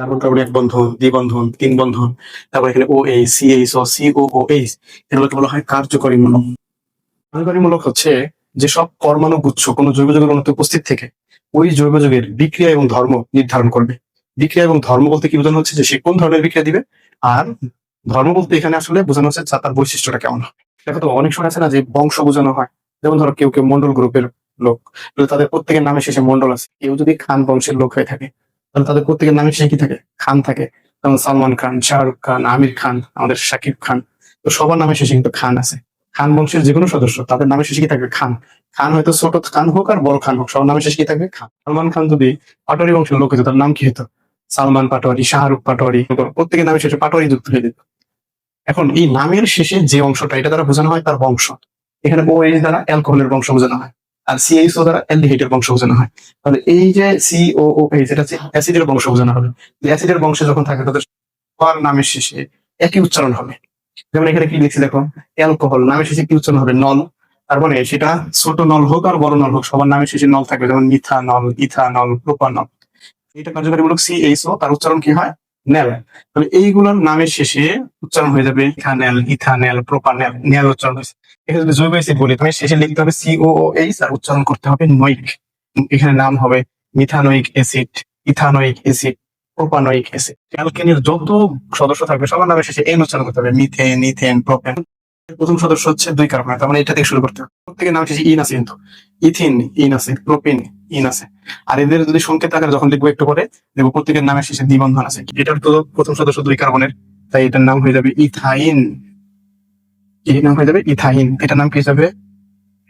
Carbon carbon এক বন্ধন দ্বিবন্ধন তিন বন্ধন, তারপর এখানে O H C H O C O O H এগুলোকে বলা হয় কার্যকরী মূলক কার্যকরী মূলক হচ্ছে যেসব পরমাণু গুচ্ছ কোনো জৈব যৌগের অণুতে উপস্থিত থেকে ওই জৈব যৌগের বিক্রিয়া এবং ধর্ম নির্ধারণ করবে। বিক্রিয়া এবং ধর্ম বলতে কি বোঝানো হচ্ছে? যে সে কোন ধরনের বিক্রিয়া দিবে? আর ধর্ম বলতে এখানে আসলে বোঝানো হচ্ছে তার বৈশিষ্ট্যটা কেমন হবে দেখো তো, অনেক সময় আছে না যে বংশ বোঝানো হয়। যেমন ধরো কেউ কেউ মন্ডল গ্রুপের লোক, তাদের প্রত্যেকের নামে শেষে মন্ডল আছে। কেউ যদি খান বংশের লোক হয়ে থাকে তাহলে তাদের প্রত্যেকের নামে শেষে কি থাকে, খান থাকে। যেমন সালমান খান, শাহরুখ খান, আমির খান, আমাদের শাকিব খান। তো সবার নামে শেষে কিন্তু খান আছে। খান বংশের যে কোনো সদস্য, তাদের নামে শেষে কি থাকবে? খান। খান হয়তো ছোট খান হোক আর বড় খান হোক, সবার নামে শেষে কি থাকবে? খান। সালমান খান যদি পাটোয়ারি বংশের লোক হতো, তার নাম কি হতো? সালমান পাটোয়ারি, শাহরুখ পাটোয়ারি, প্রত্যেকের নামে শেষে পাটোয়ারি যুক্ত হয়ে যেত। এখন এই নামের শেষে যে অংশটা, এটা দ্বারা বোঝানো হয় তার বংশ। এখানে ও এইচ দ্বারা অ্যালকোহলের বংশ বোঝানো হয়। আর সিএইচও দ্বারা অ্যালডিহাইডের বংশ বোঝানো হয়। তাহলে এই যে সি ও এইচ এটা হচ্ছে অ্যাসিডের বংশ বোঝানো হবে। অ্যাসিডের বংশে যখন থাকে, তাদের সবার নামের শেষে একই উচ্চারণ হবে। যেমন এখানে কি লিখছি দেখো? অ্যালকোহল, নামের শেষে কি উচ্চারণ হবে? নল। তার মানে সেটা ছোট নল হোক আর বড় নল হোক, সবার নামের শেষে নল থাকবে। যেমন মিথানল, ইথানল, প্রোপানল। এটা কার্যকারীমূলক সিএইচও তার উচ্চারণ কি হয়? নেল। তাহলে এইগুলোর নামের শেষে উচ্চারণ হয়ে যাবে ইথানেল ইথানেল, প্রোপানেল। নেল উচ্চারণ হয়েছে। জৈব অ্যাসিড বলি শেষে লিখতে হবে সিওএইচ আর উচ্চারণ করতে হবে নইক এখানে নাম হবে methanoic acid ethanoic acid propanoic acid অ্যালকেনের যত সদস্য থাকবে, সবার নামের শেষে এন উচ্চারণ করতে হবে মিথেন ইথেন প্রোপেন প্রথম সদস্য হচ্ছে দুই কার্বন, তার মানে এটা থেকে শুরু করতে হবে। প্রত্যেকের নাম শেষে ইন আছে কিন্তু। ইথিন ইন আছে প্রোপিন ইন আছে। আর এদের যদি সংকেত আকারে যখন লিখব একটু পরে, দেখব প্রত্যেকের নামের শেষে দ্বিবন্ধন আছে। এটার তো প্রথম সদস্য দুই কার্বনের, তাই এটার নাম হয়ে যাবে ইথাইন এর নাম হয়ে যাবে ইথাইন। এটার নাম কি হিসাবে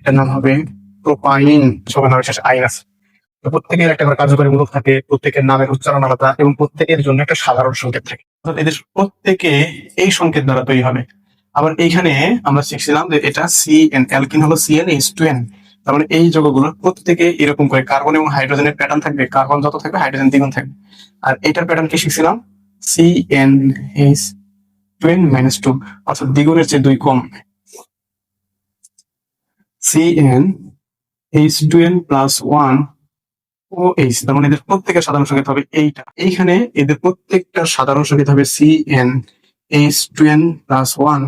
এটার নাম হবে প্রোপাইন সবার নামের আইন আছে। প্রত্যেকের একটা করে কার্যকরী মূলক থাকে, প্রত্যেকের নামের উচ্চারণ আলাদা এবং প্রত্যেকের জন্য একটা সাধারণ সংকেত থাকে। অর্থাৎ এদের প্রত্যেকে এই সংকেত দ্বারা তৈরি হবে। আবার এইখানে আমরা শিখছিলাম যে এটা সি এন অ্যালকিন হলো C N H two N তার মানে এই যৌগগুলো প্রত্যেকে এরকম করে কার্বন এবং হাইড্রোজেনের প্যাটার্ন থাকবে, কার্বন যত থাকবে, হাইড্রোজেন দ্বিগুণ থাকবে। আর এটার প্যাটার্ন কি শিখছিলাম? C N H two minus two অর্থাৎ দ্বিগুণের চেয়ে দুই কম। C N H two N plus one O H তার মানে এদের প্রত্যেকের সাধারণ সংকেত হবে এইটা। এইখানে এদের প্রত্যেকটা সাধারণ সংকেত হবে C N H two N plus one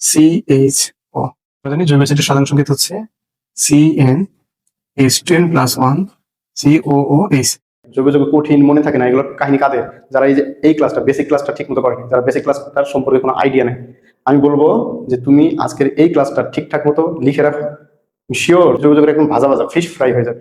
C H O জানি জৈব অ্যাসিডের সাধারণ সংকেত হচ্ছে C N H two N plus one C O O H জৈব যোগ কঠিন মনে থাকে না এগুলো কাহিনী কাদের যারা এই যে এই ক্লাসটা বেসিক ক্লাসটা ঠিক মতো করেনি, যারা বেসিক ক্লাসটার সম্পর্কে কোনো আইডিয়া নেই। আমি বলব যে তুমি আজকের এই ক্লাসটা ঠিকঠাক মতো লিখে রাখো। শিওর জৈব যৌগের একদম ভাজা ভাজা ফিশ ফ্রাই হয়ে যাবে।